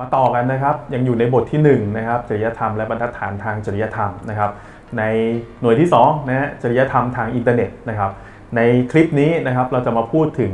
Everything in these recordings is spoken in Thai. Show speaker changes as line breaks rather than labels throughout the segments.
มาต่อกันนะครับยังอยู่ในบทที่1นะครับจริยธรรมและบรรทัดฐานทางจริยธรรมนะครับ ในหน่วยที่2นะฮะจริยธรรมทางอินเทอร์เน็ตนะครับ ในคลิปนี้นะครับเราจะมาพูดถึง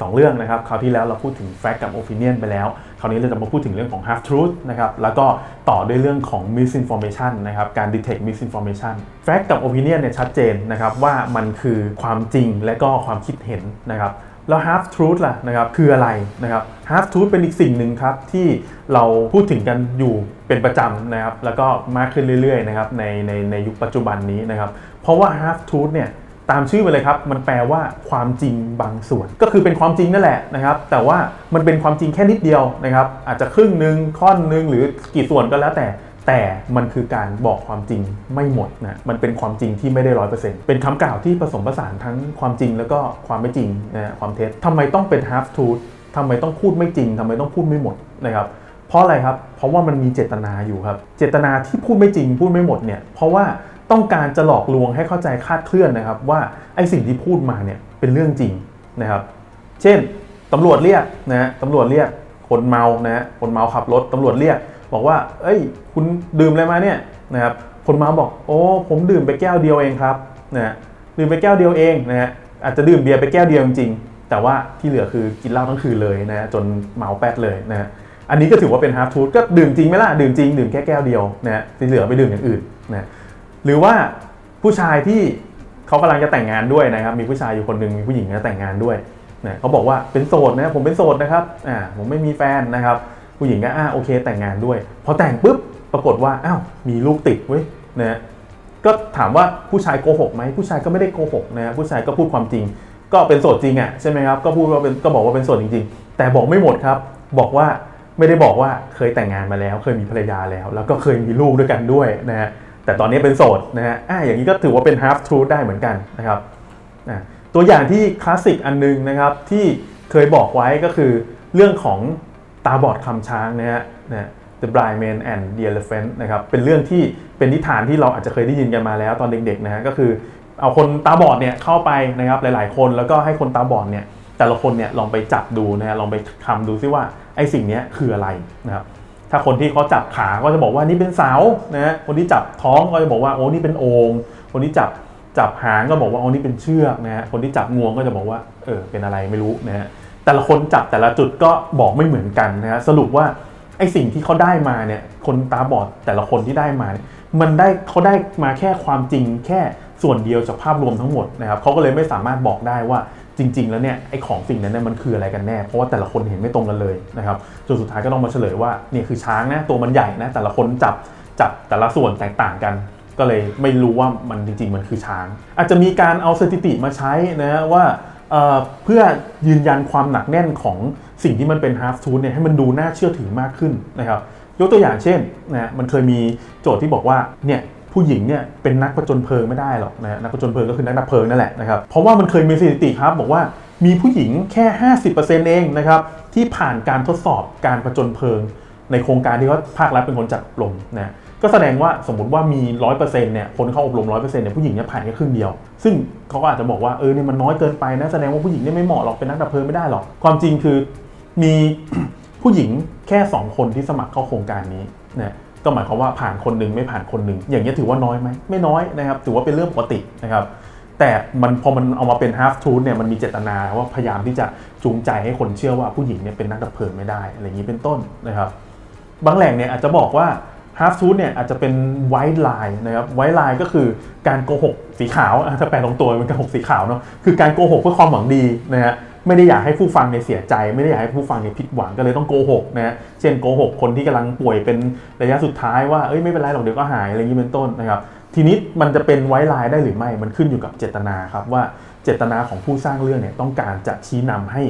2 เรื่องนะครับคราวที่แล้วเราพูดถึง fact กับ opinion ไปแล้ว คราวนี้เราจะมาพูดถึงเรื่องของ half truth นะครับแล้วก็ต่อด้วยเรื่องของ misinformation นะครับการ detect misinformation fact กับ opinion เนี่ยชัดเจนนะครับว่ามันคือความจริงและก็ความคิดเห็นนะครับ แล้ว half truth ล่ะนะครับคืออะไรนะครับ half truth เป็นอีกสิ่งหนึ่งครับที่เราพูดถึงกันอยู่เป็นประจำนะครับแล้วก็มากขึ้นเรื่อยๆนะครับในในในยุคปัจจุบันนี้นะครับเพราะว่า half truth เนี่ยตามชื่อไปเลยครับ มันแปลว่าความจริงบางส่วน ก็คือเป็นความจริงนั่นแหละนะครับ แต่ว่ามันเป็นความจริงแค่นิดเดียวนะครับ อาจจะครึ่งหนึ่งค่อนหนึ่งหรือกี่ส่วนก็แล้วแต่ แต่มันคือการบอกความจริงไม่หมดนะมันเป็นความจริงที่ไม่ได้ร้อยเปอร์เซ็นต์เป็นคำกล่าวที่ผสมผสานทั้งความจริงแล้วก็ความไม่จริงนะความเท็จทำไมต้องเป็น half truth ทำไมต้องพูดไม่จริงทำไมต้องพูดไม่หมดนะครับเพราะอะไรครับ เพราะว่ามันมีเจตนาอยู่ครับ เจตนาที่พูดไม่จริงพูดไม่หมดเนี่ย เพราะว่าต้องการจะหลอกลวงให้เข้าใจคาดเคลื่อนนะครับ ว่าไอ้สิ่งที่พูดมาเนี่ยเป็นเรื่องจริงนะครับ เช่นตำรวจเรียกนะตำรวจเรียกคนเมานะคนเมาขับรถตำรวจเรียก บอกว่า เอ้ย คุณดื่มอะไรมาเนี่ยนะครับคนเมาบอก โอ้ ผมดื่มไปแก้วเดียวเองครับนะฮะดื่มไปแก้วเดียวเองนะฮะอาจจะดื่มเบียร์ไปแก้วเดียวจริงแต่ว่าที่เหลือคือกินเหล้าทั้งคืนเลยนะฮะจนเมาแป๊ดเลยนะฮะอันนี้ก็ถือว่าเป็นฮาร์ t ทูธก็ดื่มจริงไหมล่ะ ดื่มจริง ดื่มแค่แก้วเดียวนะฮะที่เหลือไปดื่มอย่างอื่นนะหรือว่าผู้ชายที่เขากำลังจะแต่งงานด้วยนะครับ มีผู้ชายอยู่คนหนึ่งมีผู้หญิงจะแต่งงานด้วยนะเขาบอกว่าเป็นโสดนะผมเป็นโสดนะครับอ่าผมไม่มีแฟนนะครับ ผู้หญิงก็อ่าโอเคแต่งงานด้วย พอแต่งปุ๊บปรากฏว่าอ้าวมีลูกติดเว้ยนะฮะก็ถามว่าผู้ชายโกหกไหมผู้ชายก็ไม่ได้โกหกนะฮะผู้ชายก็พูดความจริง ก็เป็นโสดจริงอะใช่ไหมครับก็พูดว่าเป็นก็บอกว่าเป็นโสดจริง ๆ แต่บอกไม่หมดครับ บอกว่าไม่ได้บอกว่าเคยแต่งงานมาแล้ว เคยมีภรรยาแล้ว แล้วก็เคยมีลูกด้วยกันด้วยนะฮะแต่ตอนนี้เป็นโสดนะฮะอ่าอย่างนี้ก็ถือว่าเป็น half truth ได้เหมือนกันนะครับอะตัวอย่างที่คลาสสิกอันนึงนะครับที่เคยบอกไว้ก็คือเรื่องของ ตาบอดคำช้างนะฮะนะ The Blind Man and the Elephant นะครับเป็นเรื่องที่เป็นนิทานที่เราอาจจะเคยได้ยินกันมาแล้วตอนเด็กๆนะฮะก็คือเอาคนตาบอดเนี่ยเข้าไปนะครับหลายๆ คนแล้วก็ให้คนตาบอดเนี่ยแต่ละคนเนี่ยลองไปจับดูนะฮะลองไปคำดูซิว่าไอ้สิ่งนี้คืออะไรนะครับถ้าคนที่เขาจับขาก็จะบอกว่านี่เป็นเสานะฮะคนที่จับท้องก็จะบอกว่าโอ้นี่เป็นโองคนที่จับจับหางก็บอกว่าโอ้นี่เป็นเชือกนะฮะคนที่จับงวงก็จะบอกว่าเออเป็นอะไรไม่รู้นะฮะ แต่ละคนจับแต่ละจุดก็บอกไม่เหมือนกันนะฮะสรุปว่าไอ้สิ่งที่เขาได้มาเนี่ยคนตาบอดแต่ละคนที่ได้มาเนี่ยมันได้เขาได้มาแค่ความจริงแค่ส่วนเดียวจากภาพรวมทั้งหมดนะครับเขาก็เลยไม่สามารถบอกได้ว่าจริง ๆ แล้วเนี่ยไอ้ของสิ่งนั้นเนี่ยมันคืออะไรกันแน่ เพราะว่าแต่ละคนเห็นไม่ตรงกันเลยนะครับจนสุดท้ายก็ต้องมาเฉลยว่าเนี่ยคือช้างนะตัวมันใหญ่นะแต่ละคนจับจับแต่ละส่วนแตกต่างกัน ก็เลยไม่รู้ว่ามันจริง ๆ มันคือช้าง อาจจะมีการเอาสถิติมาใช้นะว่า เพื่อยืนยันความหนักแน่นของสิ่งที่มันเป็น half truth เนี่ยให้มันดูน่าเชื่อถือมากขึ้นนะครับยกตัวอย่างเช่นนะมันเคยมีโจทย์ที่บอกว่าเนี่ยผู้หญิงเนี่ยเป็นนักประจนเพลิงไม่ได้หรอกนะนักประจนเพลิงก็คือนักดับเพลิงนั่นแหละนะครับเพราะว่ามันเคยมีสถิติครับบอกว่ามีผู้หญิงแค่ 50%เองนะครับที่ผ่านการทดสอบการประจนเพลิง ในโครงการที่เขาภาครัฐเป็นคนจัดอบรมนะ ก็แสดงว่าสมมติว่ามี100%เนี่ยคนเข้าอบรม100%เนี่ยผู้หญิงเนี่ยผ่านแค่ครึ่งเดียว ซึ่งเขาก็อาจจะบอกว่าเออเนี่ยมันน้อยเกินไปนะแสดงว่าผู้หญิงเนี่ยไม่เหมาะหรอกเป็นนักดับเพลิงไม่ได้หรอกความจริงคือมีผู้หญิงแค่ 2 คนที่สมัครเข้าโครงการนี้นะก็หมายความว่าผ่านคนหนึ่งไม่ผ่านคนหนึ่งอย่างนี้ถือว่าน้อยไหมไม่น้อยนะครับถือว่าเป็นเรื่องปกตินะครับแต่มันพอมันเอามาเป็น half truth เนี่ยมันมีเจตนาว่าพยายามที่จะจูงใจให้คนเชื่อว่าผู้หญิงเนี่ยเป็นนักดับเพลิงไม่ได้อะไรอย่างนี้เป็นต้นนะครับบางแหล่งเนี่ยอาจจะบอกว่า half truth เนี่ยอาจจะเป็น white lie นะครับ white lie ก็คือการโกหกสีขาวถ้าแปลตรงตัวเป็นการโกหกสีขาวเนาะคือการโกหกเพื่อความหวังดีนะฮะไม่ได้อยากให้ผู้ฟังเนี่ยเสียใจ ไม่ได้อยากให้ผู้ฟังเนี่ยผิดหวังก็เลยต้องโกหกนะฮะเช่นโกหกคนที่กำลังป่วยเป็นระยะสุดท้ายว่าเอ้ยไม่เป็นไรหรอกเดี๋ยวก็หายอะไรอย่างนี้เป็นต้นนะครับทีนี้มันจะเป็นไว้ลายได้หรือไม่มันขึ้นอยู่กับเจตนาครับว่าเจตนาของผู้สร้างเรื่องเนี่ยต้องการจะชี้นำให้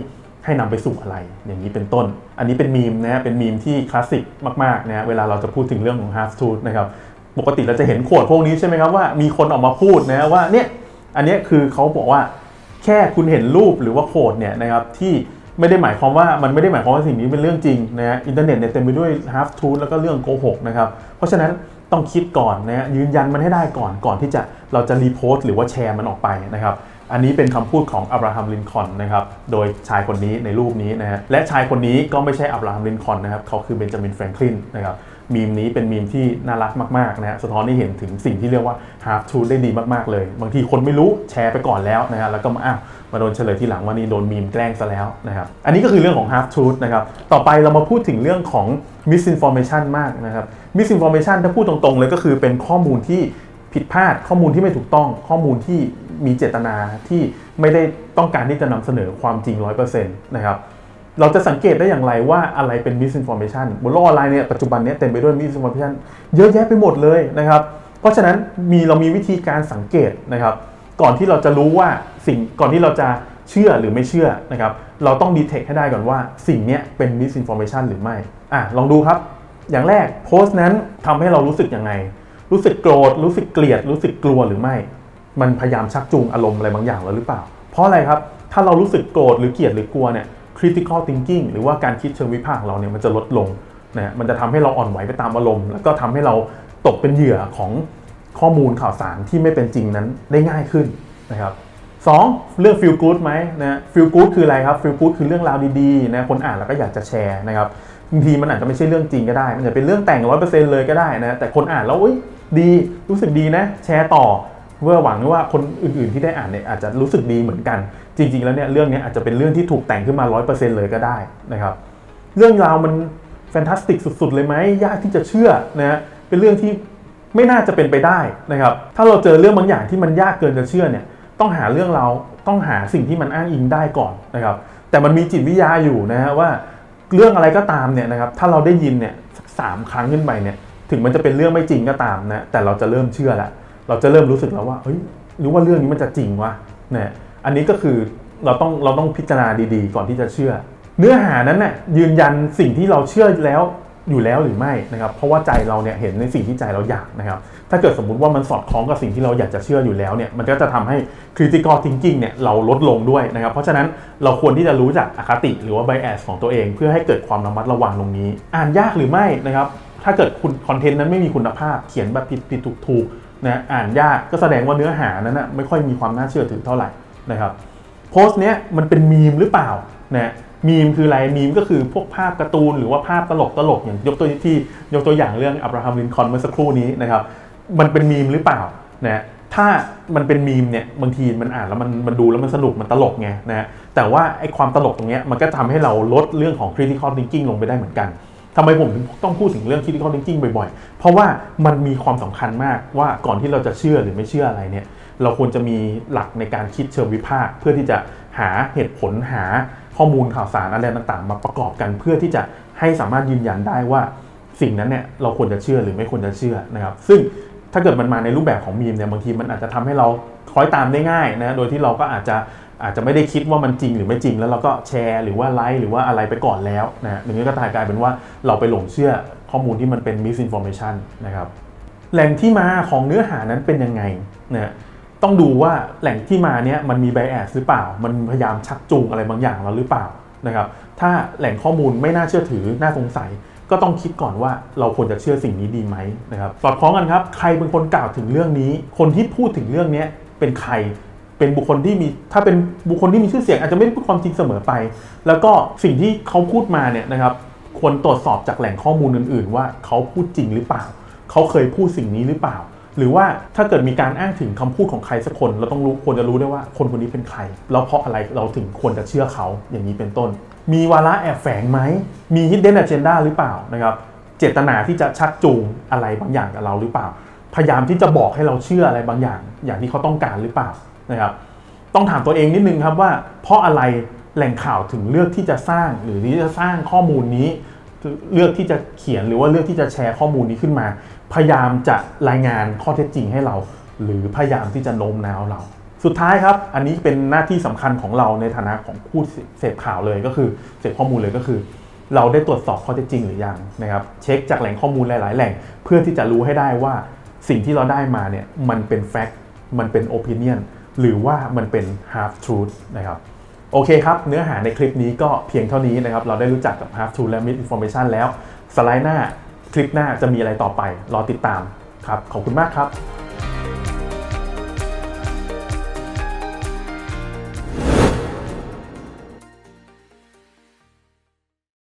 ให้นำไปสู่อะไร อย่างนี้เป็นต้น อันนี้เป็นมีมนะฮะเป็นมีมที่คลาสสิกมากๆนะฮะเวลาเราจะพูดถึงเรื่องของ half truth นะครับปกติเราจะเห็นขวดพวกนี้ใช่ไหมครับว่ามีคนออกมาพูดนะฮะว่าเนี่ยอันนี้คือเขาบอกว่าแค่คุณเห็นรูปหรือว่าโคดเนี่ยนะครับที่ไม่ได้หมายความว่ามันไม่ได้หมายความว่าสิ่งนี้เป็นเรื่องจริงนะฮะอินเทอร์เน็ตเนี่ยเต็มไปด้วย half truth แล้วก็เรื่องโกหกนะครับเพราะฉะนั้นต้องคิดก่อนนะฮะยืนยันมันให้ได้ก่อนก่อนที่จะเราจะรีโพสต์หรือว่าแชร์มันออกไปนะครับ อันนี้เป็นคำพูดของอับราฮัมลินคอนนะครับ โดยชายคนนี้ในรูปนี้นะฮะ และชายคนนี้ก็ไม่ใช่อับราฮัมลินคอนนะครับ เขาคือเบนจามินแฟรงคลินนะครับ มีมนี้เป็นมีมที่น่ารักมากๆนะฮะ สะท้อนให้เห็นถึงสิ่งที่เรียกว่า half truth ได้ดีมากๆเลย บางทีคนไม่รู้แชร์ไปก่อนแล้วนะฮะ แล้วก็มาอ้าวมาโดนเฉลยทีหลังว่านี่โดนมีมแกล้งซะแล้วนะครับ อันนี้ก็คือเรื่องของ half truth นะครับ ต่อไปเรามาพูดถึงเรื่องของ misinformation มากนะครับ misinformation ถ้าพูดตรงๆเลยก็คือเป็นข้อมูลที่ ผิดพลาดข้อมูลที่ไม่ถูกต้องข้อมูลที่มีเจตนาที่ไม่ได้ต้องการที่จะนำเสนอความจริง 100%นะครับเราจะสังเกตได้อย่างไรว่าอะไรเป็น misinformation บนโลกออนไลน์เนี่ยปัจจุบันเนี้เต็มไปด้วย misinformation เยอะแยะไปหมดเลยนะครับ เพราะฉะนั้นมีเรามีวิธีการสังเกตนะครับ ก่อนที่เราจะรู้ว่าสิ่งก่อนที่เราจะเชื่อหรือไม่เชื่อนะครับ เราต้องดีเทคให้ได้ก่อนว่าสิ่งนี้เป็น misinformation หรือไม่อะลองดูครับ อย่างแรกโพสต์นั้นทำให้เรารู้สึกยังไง รู้สึกโกรธรู้สึกเกลียด รู้สึกกลัวหรือไม่ มันพยายามชักจูงอารมณ์อะไรบางอย่างเราหรือเปล่า เพราะอะไรครับ ถ้าเรารู้สึกโกรธหรือเกลียดหรือกลัวเนี่ย critical thinking หรือว่าการคิดเชิงวิพากษ์เราเนี่ยมันจะลดลงนะฮะมันจะทำให้เราอ่อนไหวไปตามอารมณ์ แล้วก็ทำให้เราตกเป็นเหยื่อของข้อมูลข่าวสารที่ไม่เป็นจริงนั้นได้ง่ายขึ้นนะครับสองเรื่อง feel good ไหมนะ feel good คืออะไรครับ feel good คือเรื่องราวดีๆนะคนอ่านแล้วก็อยากจะแชร์นะครับบางทีมันอาจจะไม่ใช่เรื่องจริงก็ได้ มันจะเป็นเรื่องแต่งร้อยเปอร์เซ็นต์เลยก็ได้นะแต่คนอ่านแล้วเอ้ย ดีรู้สึกดีนะ แชร์ต่อเพื่อหวังว่าคนอื่นๆที่ได้อ่านเนี่ยอาจจะรู้สึกดีเหมือนกัน จริง ๆ แล้วเนี่ยเรื่องนี้อาจจะเป็นเรื่องที่ถูกแต่งขึ้นมา 100%เลยก็ได้นะครับ เรื่องราวมันแฟนตาสติกสุด ๆ เลยไหมยากที่จะเชื่อนะฮะเป็นเรื่องที่ไม่น่าจะเป็นไปได้นะครับ ถ้าเราเจอเรื่องบางอย่างที่มันยากเกินจะเชื่อเนี่ยต้องหาเรื่องเราวต้องหาสิ่งที่มันอ้างอิงได้ก่อนนะครับ แต่มันมีจิตวิทยาอยู่นะฮะว่าเรื่องอะไรก็ตามเนี่ยนะครับถ้าเราได้ยินเนี่ยสามครั้งขึ้นไปเนี่ย ถึงมันจะเป็นเรื่องไม่จริงก็ตามนะแต่เราจะเริ่มเชื่อแล้วเราจะเริ่มรู้สึกแล้วว่าเฮ้ยหรือว่าเรื่องนี้มันจะจริงวะเนี่ยอันนี้ก็คือเราต้องเราต้องพิจารณาดีๆ ก่อนที่จะเชื่อ เนื้อหานั้นน่ยยืนยันสิ่งที่เราเชื่อแล้วอยู่แล้วหรือไม่นะครับเพราะว่าใจเราเนี่ยเห็นในสิ่งที่ใจเราอยากนะครับ ถ้าเกิดสมมุติว่ามันสอดคล้องกับสิ่งที่เราอยากจะเชื่ออยู่แล้วเนี่ยมันก็จะทำให้ critical thinking เนี่ยเราลดลงด้วยนะครับ เพราะฉะนั้นเราควรที่จะรู้จักอคติหรือว่า bias ของตัวเอง เพื่อให้เกิดความระมัดระวังตรงนี้ อ่านยากหรือไม่นะครับ ถ้าเกิดคุณคอนเทนต์นั้นไม่มีคุณภาพ เขียนแบบผิดผิดถูกถูกนะอ่านยากก็แสดงว่าเนื้อหานั้นนะไม่ค่อยมีความน่าเชื่อถือเท่าไหร่นะครับโพสต์เนี้ยมันเป็นมีมหรือเปล่านะมีมคืออะไรมีมก็คือพวกภาพการ์ตูนหรือว่าภาพตลกตลกอย่างยกตัวที่ยกตัวอย่างเรื่องอับราฮัมลินคอนเมื่อสักครู่นี้นะครับมันเป็นมีมหรือเปล่านะถ้ามันเป็นมีมเนี่ยบางทีมันอ่านแล้วมันมันดูแล้วมันสนุกมันตลกไงนะแต่ว่าไอความตลกตรงเนี้ยมันก็ทำให้เราลดเรื่องของ critical thinking ลงไปได้เหมือนกัน ทำไมผมถึงต้องพูดถึงเรื่อง critical thinking บ่อยๆ เพราะว่ามันมีความสำคัญมากว่าก่อนที่เราจะเชื่อหรือไม่เชื่ออะไรเนี่ย เราควรจะมีหลักในการคิดเชิงวิพากษ์เพื่อที่จะหาเหตุผลหาข้อมูลข่าวสารอะไรต่างๆ มาประกอบกันเพื่อที่จะให้สามารถยืนยันได้ว่าสิ่งนั้นเนี่ยเราควรจะเชื่อหรือไม่ควรจะเชื่อนะครับ ซึ่งถ้าเกิดมันมาในรูปแบบของมีมเนี่ยบางทีมันอาจจะทำให้เราคล้อยตามได้ง่ายนะโดยที่เราก็อาจจะ อาจจะไม่ได้คิดว่ามันจริงหรือไม่จริง แล้วเราก็แชร์หรือว่าไลค์หรือว่าอะไรไปก่อนแล้วนะอย่างนี้ก็กลายเป็นว่าเราไปหลงเชื่อข้อมูลที่มันเป็น misinformation นนะครับแหล่งที่มาของเนื้อหานั้นเป็นยังไงนะต้องดูว่าแหล่งที่มาเนี้ยมันมี bias หรือเปล่า มันพยายามชักจูงอะไรบางอย่างเราหรือเปล่านะครับถ้าแหล่งข้อมูลไม่น่าเชื่อถือน่าสงสัย ก็ต้องคิดก่อนว่าเราควรจะเชื่อสิ่งนี้ดีไหมนะครับสอดคล้องกันครับ ใครเป็นคนกล่าวถึงเรื่องนี้ คนที่พูดถึงเรื่องนี้เป็นใคร เป็นบุคคลที่มีถ้าเป็นบุคคลที่มีชื่อเสียงอาจจะไม่ได้พูดความจริงเสมอไป แล้วก็สิ่งที่เขาพูดมาเนี่ยนะครับควรตรวจสอบจากแหล่งข้อมูลอื่น ๆ ว่าเขาพูดจริงหรือเปล่า เขาเคยพูดสิ่งนี้หรือเปล่า หรือว่าถ้าเกิดมีการอ้างถึงคำพูดของใครสักคนเราต้องรู้ควรจะรู้ได้ว่าคนคนนี้เป็นใคร แล้วเพราะอะไรเราถึงควรจะเชื่อเขาอย่างนี้เป็นต้น มีวาระแอบแฝงไหมมี hidden agenda หรือเปล่านะครับเจตนาที่จะชักจูงอะไรบางอย่างกับเราหรือเปล่า พยายามที่จะบอกให้เราเชื่ออะไรบางอย่าง อย่างที่เขาต้องการหรือเปล่า นะครับต้องถามตัวเองนิดนึงครับว่า เพราะอะไรแหล่งข่าวถึงเลือกที่จะสร้าง หรือที่จะสร้างข้อมูลนี้ เลือกที่จะเขียนหรือว่าเลือกที่จะแชร์ข้อมูลนี้ขึ้นมา พยายามจะรายงานข้อเท็จจริงให้เรา หรือพยายามที่จะโน้มน้าวเรา สุดท้ายครับ อันนี้เป็นหน้าที่สำคัญของเราในฐานะของผู้เสพข่าวเลยก็คือเสพข้อมูลเลยก็คือ เราได้ตรวจสอบข้อเท็จจริงหรือยังนะครับ เช็คจากแหล่งข้อมูลหลาย ๆ แหล่งเพื่อที่จะรู้ให้ได้ว่าสิ่งที่เราได้มาเนี่ยมันเป็นแฟกต์มันเป็นโอปิเนียน หรือว่ามันเป็น half truth นะครับโอเคครับ เนื้อหาในคลิปนี้ก็เพียงเท่านี้นะครับ เราได้รู้จักกับ half truth และ misinformation แล้ว สไลด์หน้าคลิปหน้าจะมีอะไรต่อไป รอติดตามครับ ขอบคุณมากครับ